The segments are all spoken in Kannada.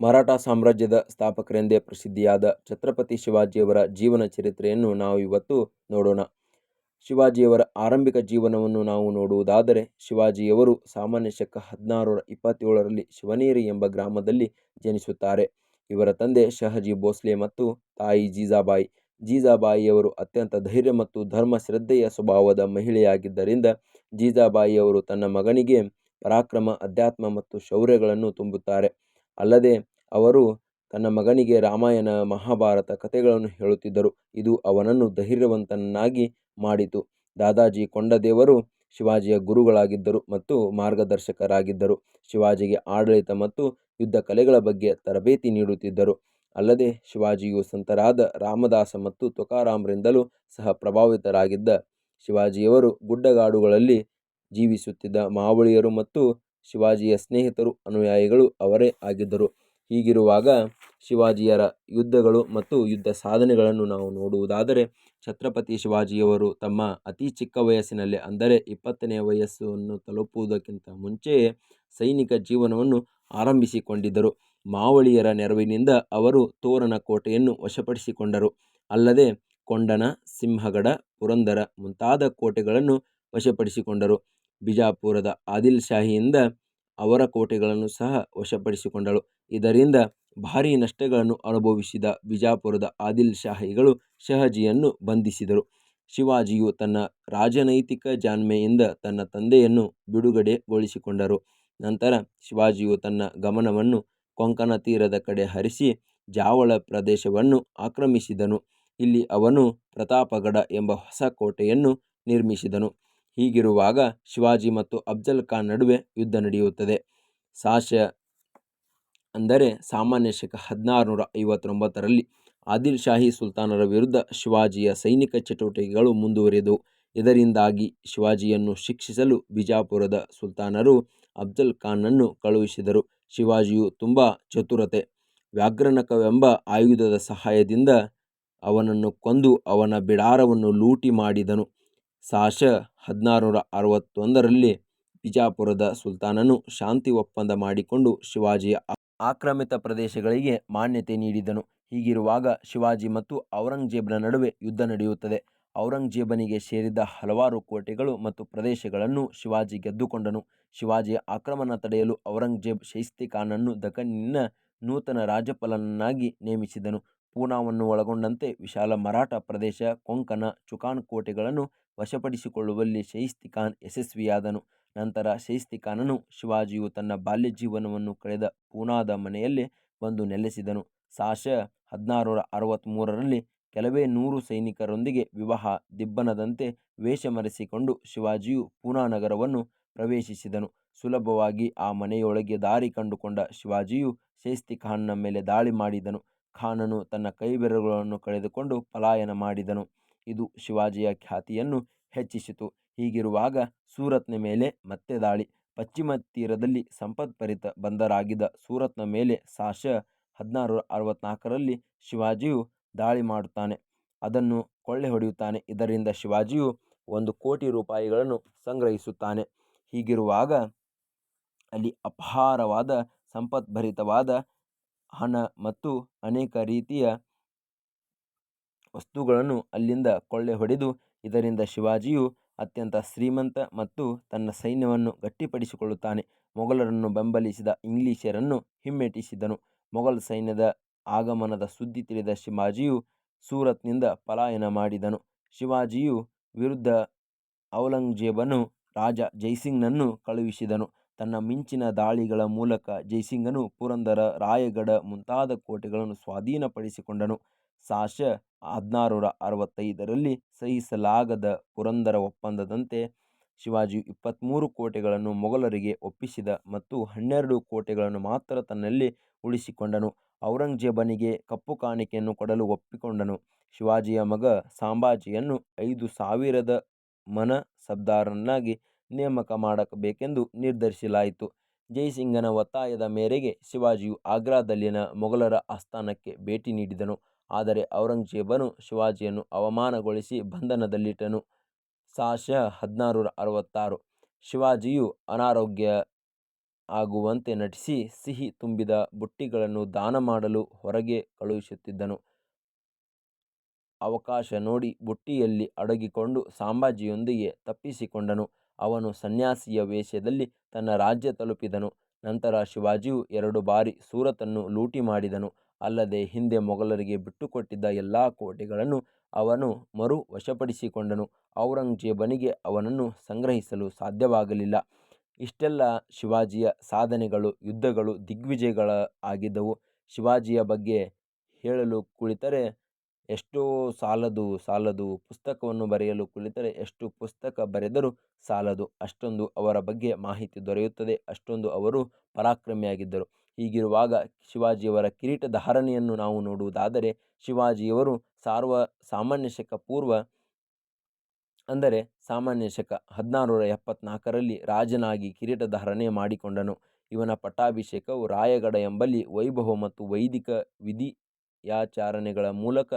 ಮರಾಠ ಸಾಮ್ರಾಜ್ಯದ ಸ್ಥಾಪಕರೆಂದೇ ಪ್ರಸಿದ್ಧಿಯಾದ ಛತ್ರಪತಿ ಶಿವಾಜಿಯವರ ಜೀವನ ಚರಿತ್ರೆಯನ್ನು ನಾವು ಇವತ್ತು ನೋಡೋಣ. ಶಿವಾಜಿಯವರ ಆರಂಭಿಕ ಜೀವನವನ್ನು ನಾವು ನೋಡುವುದಾದರೆ, ಶಿವಾಜಿಯವರು ಸಾಮಾನ್ಯ ಶಕ ಹದಿನಾರರ ಇಪ್ಪತ್ತೇಳರಲ್ಲಿ ಶಿವನೇರಿ ಎಂಬ ಗ್ರಾಮದಲ್ಲಿ ಜನಿಸುತ್ತಾರೆ. ಇವರ ತಂದೆ ಶಹಜಿ ಭೋಸ್ಲೆ ಮತ್ತು ತಾಯಿ ಜೀಜಾಬಾಯಿ. ಜೀಜಾಬಾಯಿಯವರು ಅತ್ಯಂತ ಧೈರ್ಯ ಮತ್ತು ಧರ್ಮ ಶ್ರದ್ಧೆಯ ಸ್ವಭಾವದ ಮಹಿಳೆಯಾಗಿದ್ದರಿಂದ ಜೀಜಾಬಾಯಿಯವರು ತನ್ನ ಮಗನಿಗೆ ಪರಾಕ್ರಮ, ಅಧ್ಯಾತ್ಮ ಮತ್ತು ಶೌರ್ಯಗಳನ್ನು ತುಂಬುತ್ತಾರೆ. ಅಲ್ಲದೆ ಅವರು ತನ್ನ ಮಗನಿಗೆ ರಾಮಾಯಣ, ಮಹಾಭಾರತ ಕಥೆಗಳನ್ನು ಹೇಳುತ್ತಿದ್ದರು. ಇದು ಅವನನ್ನು ಧೈರ್ಯವಂತನನ್ನಾಗಿ ಮಾಡಿತು. ದಾದಾಜಿ ಕೊಂಡದೇವರು ಶಿವಾಜಿಯ ಗುರುಗಳಾಗಿದ್ದರು ಮತ್ತು ಮಾರ್ಗದರ್ಶಕರಾಗಿದ್ದರು. ಶಿವಾಜಿಗೆ ಆಡಳಿತ ಮತ್ತು ಯುದ್ಧ ಕಲೆಗಳ ಬಗ್ಗೆ ತರಬೇತಿ ನೀಡುತ್ತಿದ್ದರು. ಅಲ್ಲದೆ ಶಿವಾಜಿಯು ಸಂತರಾದ ರಾಮದಾಸ ಮತ್ತು ತುಕಾರಾಮರಿಂದಲೂ ಸಹ ಪ್ರಭಾವಿತರಾಗಿದ್ದ ಶಿವಾಜಿಯವರು ಗುಡ್ಡಗಾಡುಗಳಲ್ಲಿ ಜೀವಿಸುತ್ತಿದ್ದ ಮಾವಳಿಯರು ಮತ್ತು ಶಿವಾಜಿಯ ಸ್ನೇಹಿತರು, ಅನುಯಾಯಿಗಳು ಅವರೇ ಆಗಿದ್ದರು. ಹೀಗಿರುವಾಗ ಶಿವಾಜಿಯರ ಯುದ್ಧಗಳು ಮತ್ತು ಯುದ್ಧ ಸಾಧನೆಗಳನ್ನು ನಾವು ನೋಡುವುದಾದರೆ, ಛತ್ರಪತಿ ಶಿವಾಜಿಯವರು ತಮ್ಮ ಅತಿ ಚಿಕ್ಕ ವಯಸ್ಸಿನಲ್ಲಿ ಅಂದರೆ ಇಪ್ಪತ್ತನೆಯ ವಯಸ್ಸನ್ನು ತಲುಪುವುದಕ್ಕಿಂತ ಮುಂಚೆಯೇ ಸೈನಿಕ ಜೀವನವನ್ನು ಆರಂಭಿಸಿಕೊಂಡಿದ್ದರು. ಮಾವಳಿಯರ ನೆರವಿನಿಂದ ಅವರು ತೋರಣ ಕೋಟೆಯನ್ನು ವಶಪಡಿಸಿಕೊಂಡರು. ಅಲ್ಲದೆ ಕೊಂಡನ ಸಿಂಹಗಡ, ಪುರಂದರ ಮುಂತಾದ ಕೋಟೆಗಳನ್ನು ವಶಪಡಿಸಿಕೊಂಡರು. ಬಿಜಾಪುರದ ಆದಿಲ್ ಶಾಹಿಯಿಂದ ಅವರ ಕೋಟೆಗಳನ್ನು ಸಹ ವಶಪಡಿಸಿಕೊಂಡಳು. ಇದರಿಂದ ಭಾರೀ ನಷ್ಟಗಳನ್ನು ಅನುಭವಿಸಿದ ಬಿಜಾಪುರದ ಆದಿಲ್ ಶಾಹಿಗಳು ಶಹಜಿಯನ್ನು ಬಂಧಿಸಿದರು. ಶಿವಾಜಿಯು ತನ್ನ ರಾಜನೈತಿಕ ಜಾಣ್ಮೆಯಿಂದ ತನ್ನ ತಂದೆಯನ್ನು ಬಿಡುಗಡೆಗೊಳಿಸಿಕೊಂಡರು. ನಂತರ ಶಿವಾಜಿಯು ತನ್ನ ಗಮನವನ್ನು ಕೊಂಕಣ ತೀರದ ಕಡೆ ಹರಿಸಿ ಜಾವಳ ಪ್ರದೇಶವನ್ನು ಆಕ್ರಮಿಸಿದನು. ಇಲ್ಲಿ ಅವನು ಪ್ರತಾಪಗಡ ಎಂಬ ಹೊಸ ಕೋಟೆಯನ್ನು ನಿರ್ಮಿಸಿದನು. ಹೀಗಿರುವಾಗ ಶಿವಾಜಿ ಮತ್ತು ಅಫ್ಜಲ್ ಖಾನ್ ನಡುವೆ ಯುದ್ಧ ನಡೆಯುತ್ತದೆ. ಸಾಶ ಅಂದರೆ ಸಾಮಾನ್ಯ ಶಕ ಹದಿನಾರುನೂರ ಐವತ್ತೊಂಬತ್ತರಲ್ಲಿ ಆದಿಲ್ ಶಾಹಿ ಸುಲ್ತಾನರ ವಿರುದ್ಧ ಶಿವಾಜಿಯ ಸೈನಿಕ ಚಟುವಟಿಕೆಗಳು ಮುಂದುವರಿದವು. ಇದರಿಂದಾಗಿ ಶಿವಾಜಿಯನ್ನು ಶಿಕ್ಷಿಸಲು ಬಿಜಾಪುರದ ಸುಲ್ತಾನರು ಅಫ್ಜಲ್ ಖಾನ್ನನ್ನು ಕಳುಹಿಸಿದರು. ಶಿವಾಜಿಯು ತುಂಬ ಚತುರತೆ, ವ್ಯಾಘ್ರನಕವೆಂಬ ಆಯುಧದ ಸಹಾಯದಿಂದ ಅವನನ್ನು ಕೊಂದು ಅವನ ಬಿಡಾರವನ್ನು ಲೂಟಿ ಮಾಡಿದನು. ಸಾಶ ಹದಿನಾರುನೂರ ಅರವತ್ತೊಂದರಲ್ಲಿ ಬಿಜಾಪುರದ ಸುಲ್ತಾನನು ಶಾಂತಿ ಒಪ್ಪಂದ ಮಾಡಿಕೊಂಡು ಶಿವಾಜಿಯ ಆಕ್ರಮಿತ ಪ್ರದೇಶಗಳಿಗೆ ಮಾನ್ಯತೆ ನೀಡಿದನು. ಹೀಗಿರುವಾಗ ಶಿವಾಜಿ ಮತ್ತು ಔರಂಗಜೇಬನ ನಡುವೆ ಯುದ್ಧ ನಡೆಯುತ್ತದೆ. ಔರಂಗಜೇಬನಿಗೆ ಸೇರಿದ ಹಲವಾರು ಕೋಟೆಗಳು ಮತ್ತು ಪ್ರದೇಶಗಳನ್ನು ಶಿವಾಜಿ ಗೆದ್ದುಕೊಂಡನು. ಶಿವಾಜಿಯ ಆಕ್ರಮಣ ತಡೆಯಲು ಔರಂಗಜೇಬ್ ಶೈಸ್ತಿ ಖಾನನ್ನು ದಖನ್ನಿನ ನೂತನ ರಾಜ್ಯಪಾಲನನ್ನಾಗಿ ನೇಮಿಸಿದನು. ಪೂನಾವನ್ನು ಒಳಗೊಂಡಂತೆ ವಿಶಾಲ ಮರಾಠ ಪ್ರದೇಶ, ಕೊಂಕಣ, ಚುಕಾನ್ ಕೋಟೆಗಳನ್ನು ವಶಪಡಿಸಿಕೊಳ್ಳುವಲ್ಲಿ ಶೈಸ್ತಿಖಾನ ಯಶಸ್ವಿಯಾದನು. ನಂತರ ಶೈಸ್ತಿಖಾನನು ಶಿವಾಜಿಯು ತನ್ನ ಬಾಲ್ಯ ಜೀವನವನ್ನು ಕಳೆದ ಪೂನಾದ ಮನೆಯಲ್ಲಿ ಬಂದು ನೆಲೆಸಿದನು. ಸಾಶ ಹದಿನಾರುನೂರ ಅರವತ್ತ್ಮೂರರಲ್ಲಿ ಕೆಲವೇ ನೂರು ಸೈನಿಕರೊಂದಿಗೆ ವಿವಾಹ ದಿಬ್ಬನದಂತೆ ವೇಷ ಮರೆಸಿಕೊಂಡು ಶಿವಾಜಿಯು ಪೂನಾ ನಗರವನ್ನು ಪ್ರವೇಶಿಸಿದನು. ಸುಲಭವಾಗಿ ಆ ಮನೆಯೊಳಗೆ ದಾರಿ ಕಂಡುಕೊಂಡ ಶಿವಾಜಿಯು ಶೈಸ್ತಿಖಾನನ ಮೇಲೆ ದಾಳಿ ಮಾಡಿದನು. ಖಾನನು ತನ್ನ ಕೈಬೆರಳುಗಳನ್ನು ಕಳೆದುಕೊಂಡು ಪಲಾಯನ ಮಾಡಿದನು. ಇದು ಶಿವಾಜಿಯ ಖ್ಯಾತಿಯನ್ನು ಹೆಚ್ಚಿಸಿತು. ಹೀಗಿರುವಾಗ ಸೂರತ್ನ ಮೇಲೆ ಮತ್ತೆ ದಾಳಿ. ಪಶ್ಚಿಮ ತೀರದಲ್ಲಿ ಸಂಪತ್ಭರಿತ ಬಂದರಾಗಿದ್ದ ಸೂರತ್ನ ಮೇಲೆ ಸಾಶ ಹದಿನಾರು ಅರವತ್ನಾಲ್ಕರಲ್ಲಿ ಶಿವಾಜಿಯು ದಾಳಿ ಮಾಡುತ್ತಾನೆ. ಅದನ್ನು ಕೊಳ್ಳೆ ಹೊಡೆಯುತ್ತಾನೆ ಇದರಿಂದ ಶಿವಾಜಿಯು ಒಂದು ಕೋಟಿ ರೂಪಾಯಿಗಳನ್ನು ಸಂಗ್ರಹಿಸುತ್ತಾನೆ. ಹೀಗಿರುವಾಗ ಅಲ್ಲಿ ಅಪಾರವಾದ ಸಂಪತ್ಭರಿತವಾದ ಹಣ ಮತ್ತು ಅನೇಕ ರೀತಿಯ ವಸ್ತುಗಳನ್ನು ಅಲ್ಲಿಂದ ಕೊಳ್ಳೆಹೊಡೆದು, ಇದರಿಂದ ಶಿವಾಜಿಯು ಅತ್ಯಂತ ಶ್ರೀಮಂತ ಮತ್ತು ತನ್ನ ಸೈನ್ಯವನ್ನು ಗಟ್ಟಿಪಡಿಸಿಕೊಳ್ಳುತ್ತಾನೆ. ಮೊಘಲರನ್ನು ಬೆಂಬಲಿಸಿದ ಇಂಗ್ಲಿಷರನ್ನು ಹಿಮ್ಮೆಟ್ಟಿಸಿದನು. ಮೊಘಲ್ ಸೈನ್ಯದ ಆಗಮನದ ಸುದ್ದಿ ತಿಳಿದ ಶಿವಾಜಿಯು ಸೂರತ್ನಿಂದ ಪಲಾಯನ ಮಾಡಿದನು. ಶಿವಾಜಿಯು ವಿರುದ್ಧ ಔರಂಗಜೇಬನು ರಾಜ ಜೈಸಿಂಗ್ನನ್ನು ಕಳುಹಿಸಿದನು. ತನ್ನ ಮಿಂಚಿನ ದಾಳಿಗಳ ಮೂಲಕ ಜೈಸಿಂಗನು ಪುರಂದರ, ರಾಯಗಢ ಮುಂತಾದ ಕೋಟೆಗಳನ್ನು ಸ್ವಾಧೀನಪಡಿಸಿಕೊಂಡನು. ಸಾಶ ಹದಿನಾರುನೂರ ಅರವತ್ತೈದರಲ್ಲಿ ಸಹಿಸಲಾಗದ ಪುರಂದರ ಒಪ್ಪಂದದಂತೆ ಶಿವಾಜಿಯು ಇಪ್ಪತ್ತ್ಮೂರು ಕೋಟೆಗಳನ್ನು ಮೊಘಲರಿಗೆ ಒಪ್ಪಿಸಿದ ಮತ್ತು ಹನ್ನೆರಡು ಕೋಟೆಗಳನ್ನು ಮಾತ್ರ ತನ್ನಲ್ಲಿ ಉಳಿಸಿಕೊಂಡನು. ಔರಂಗಜೇಬನಿಗೆ ಕಪ್ಪು ಕಾಣಿಕೆಯನ್ನು ಕೊಡಲು ಒಪ್ಪಿಕೊಂಡನು. ಶಿವಾಜಿಯ ಮಗ ಸಾಂಬಾಜಿಯನ್ನು ಐದು ಸಾವಿರದ ಮನಸಬ್ದಾರನನ್ನಾಗಿ ನೇಮಕ ಮಾಡಬೇಕೆಂದು ನಿರ್ಧರಿಸಲಾಯಿತು. ಜೈಸಿಂಗನ ಒತ್ತಾಯದ ಮೇರೆಗೆ ಶಿವಾಜಿಯು ಆಗ್ರಾದಲ್ಲಿನ ಮೊಘಲರ ಆಸ್ಥಾನಕ್ಕೆ ಭೇಟಿ ನೀಡಿದನು. ಆದರೆ ಔರಂಗಜೇಬನು ಶಿವಾಜಿಯನ್ನು ಅವಮಾನಗೊಳಿಸಿ ಬಂಧನದಲ್ಲಿಟ್ಟನು. ಸಾಶ ಹದಿನಾರುನೂರ ಅರವತ್ತಾರು ಶಿವಾಜಿಯು ಅನಾರೋಗ್ಯ ಆಗುವಂತೆ ನಟಿಸಿ ಸಿಹಿ ತುಂಬಿದ ಬುಟ್ಟಿಗಳನ್ನು ದಾನ ಮಾಡಲು ಹೊರಗೆ ಕಳುಹಿಸುತ್ತಿದ್ದನು. ಅವಕಾಶ ನೋಡಿ ಬುಟ್ಟಿಯಲ್ಲಿ ಅಡಗಿಕೊಂಡು ಸಾಂಬಾಜಿಯೊಂದಿಗೆ ತಪ್ಪಿಸಿಕೊಂಡನು. ಅವನು ಸನ್ಯಾಸಿಯ ವೇಷದಲ್ಲಿ ತನ್ನ ರಾಜ್ಯ ತಲುಪಿದನು. ನಂತರ ಶಿವಾಜಿಯು ಎರಡು ಬಾರಿ ಸೂರತನ್ನು ಲೂಟಿ ಮಾಡಿದನು. ಅಲ್ಲದೆ ಹಿಂದೆ ಮೊಘಲರಿಗೆ ಬಿಟ್ಟುಕೊಟ್ಟಿದ್ದ ಎಲ್ಲ ಕೋಟೆಗಳನ್ನು ಅವನು ಮರು ವಶಪಡಿಸಿಕೊಂಡನು. ಔರಂಗಜೇಬನಿಗೆ ಅವನನ್ನು ಸಂಗ್ರಹಿಸಲು ಸಾಧ್ಯವಾಗಲಿಲ್ಲ. ಇಷ್ಟೆಲ್ಲ ಶಿವಾಜಿಯ ಸಾಧನೆಗಳು, ಯುದ್ಧಗಳು, ದಿಗ್ವಿಜಯಗಳ ಆಗಿದ್ದವು. ಶಿವಾಜಿಯ ಬಗ್ಗೆ ಹೇಳಲು ಕುಳಿತರೆ ಎಷ್ಟೋ ಸಾಲದು ಸಾಲದು ಪುಸ್ತಕವನ್ನು ಬರೆಯಲು ಕುಳಿತರೆ ಎಷ್ಟು ಪುಸ್ತಕ ಬರೆದರೂ ಸಾಲದು. ಅಷ್ಟೊಂದು ಅವರ ಬಗ್ಗೆ ಮಾಹಿತಿ ದೊರೆಯುತ್ತದೆ. ಅಷ್ಟೊಂದು ಅವರು ಪರಾಕ್ರಮಿಯಾಗಿದ್ದರು. ಹೀಗಿರುವಾಗ ಶಿವಾಜಿಯವರ ಕಿರೀಟ ಧಾರಣೆಯನ್ನು ನಾವು ನೋಡುವುದಾದರೆ ಶಿವಾಜಿಯವರು ಸಾರ್ವ ಸಾಮಾನ್ಯ ಶಕ ಪೂರ್ವ ಅಂದರೆ ಸಾಮಾನ್ಯ ಶಕ ಹದಿನಾರುನೂರ ಎಪ್ಪತ್ನಾಲ್ಕರಲ್ಲಿ ರಾಜನಾಗಿ ಕಿರೀಟ ಧಾರಣೆ ಮಾಡಿಕೊಂಡನು. ಇವನ ಪಟ್ಟಾಭಿಷೇಕವು ರಾಯಗಡ ಎಂಬಲ್ಲಿ ವೈಭವ ಮತ್ತು ವೈದಿಕ ವಿಧಿಯಾಚಾರಣೆಗಳ ಮೂಲಕ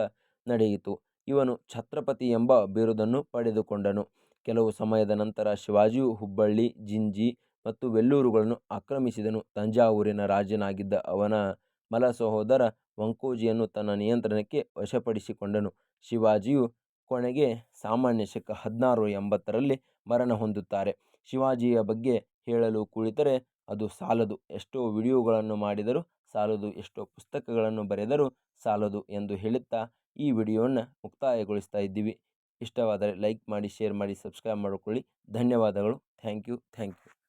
ನಡೆಯಿತು. ಇವನು ಛತ್ರಪತಿ ಎಂಬ ಬಿರುದನ್ನು ಪಡೆದುಕೊಂಡನು. ಕೆಲವು ಸಮಯದ ನಂತರ ಶಿವಾಜಿಯು ಹುಬ್ಬಳ್ಳಿ, ಜಿಂಜಿ ಮತ್ತು ವೆಲ್ಲೂರುಗಳನ್ನು ಆಕ್ರಮಿಸಿದನು. ತಂಜಾವೂರಿನ ರಾಜನಾಗಿದ್ದ ಅವನ ಮಲ ಸಹೋದರ ವಂಕೋಜಿಯನ್ನು ತನ್ನ ನಿಯಂತ್ರಣಕ್ಕೆ ವಶಪಡಿಸಿಕೊಂಡನು. ಶಿವಾಜಿಯು ಕೊನೆಗೆ ಸಾಮಾನ್ಯ ಶಕ ಹದಿನಾರು ಎಂಬತ್ತರಲ್ಲಿ ಮರಣ ಹೊಂದುತ್ತಾರೆ. ಶಿವಾಜಿಯ ಬಗ್ಗೆ ಹೇಳಲು ಕುಳಿತರೆ ಅದು ಸಾಲದು. ಎಷ್ಟೋ ವಿಡಿಯೋಗಳನ್ನು ಮಾಡಿದರೂ ಸಾಲದು, ಎಷ್ಟೋ ಪುಸ್ತಕಗಳನ್ನು ಬರೆದರೂ ಸಾಲದು ಎಂದು ಹೇಳುತ್ತಾ ಈ ವಿಡಿಯೋವನ್ನು ಮುಕ್ತಾಯಗೊಳಿಸ್ತಾ ಇದ್ದೀವಿ. ಇಷ್ಟವಾದರೆ ಲೈಕ್ ಮಾಡಿ, ಶೇರ್ ಮಾಡಿ, ಸಬ್ಸ್ಕ್ರೈಬ್ ಮಾಡಿಕೊಳ್ಳಿ. ಧನ್ಯವಾದಗಳು. Thank you thank you